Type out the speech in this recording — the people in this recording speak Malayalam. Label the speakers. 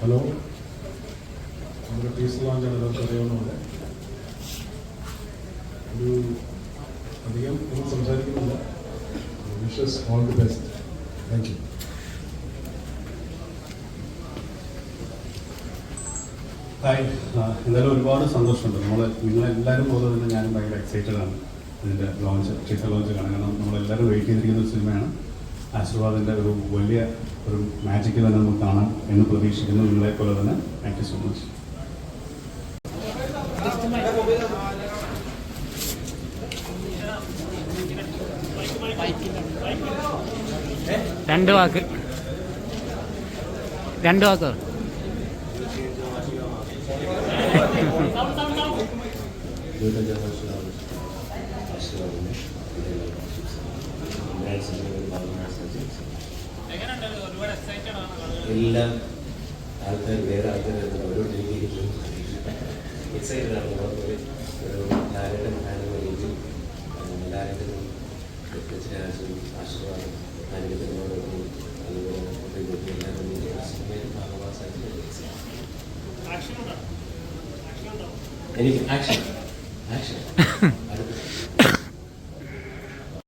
Speaker 1: ഹലോ. നമ്മുടെ പീസ് ലോഞ്ചാണ് അറിയാവുന്നതുകൊണ്ട് ഒരു അധികം ഒന്നും സംസാരിക്കുന്നില്ല. Wishes all the best thank you
Speaker 2: hi എന്തായാലും ഒരുപാട് സന്തോഷമുണ്ട്. നമ്മൾ നിങ്ങളെല്ലാവരും പോലെ തന്നെ ഞാനും ഭയങ്കര എക്സൈറ്റഡാണ് ഇതിന്റെ ലോഞ്ച് ടീസർ ലോഞ്ച് കാണാൻ. കാരണം നമ്മളെല്ലാവരും വെയിറ്റ് ചെയ്തിരിക്കുന്ന ഒരു സിനിമയാണ് ആശീർവാദിന്റെ ഒരു വലിയ ഒരു മാജിക് തന്നെ നമുക്ക് കാണാം എന്ന് പ്രതീക്ഷിക്കുന്നു. നിങ്ങളെ പോലെ തന്നെ. താങ്ക് യു സോ മച്ച്
Speaker 3: രണ്ട് വാക്ക്. രണ്ട് വാക്ക്
Speaker 4: ഇരുപത്തഞ്ചാം വർഷമാണ് ആശീർവാദിനെ എല്ലാം ആൾക്കാർ വേറെ ആൾക്കാർ ഓരോ രീതിയിലും എക്സൈറ്റഡ് ആണ്. ഒരു ലാലേട്ടൻ രീതിയിൽ ലാലേട്ടനും ആശീർവാദം അനുഗ്രഹത്തിനോടൊപ്പം അതുപോലെ കുട്ടികൾക്ക് എല്ലാവരും സാധിച്ചത് എനിക്ക് ആക്ഷൻ ആക്ഷൻ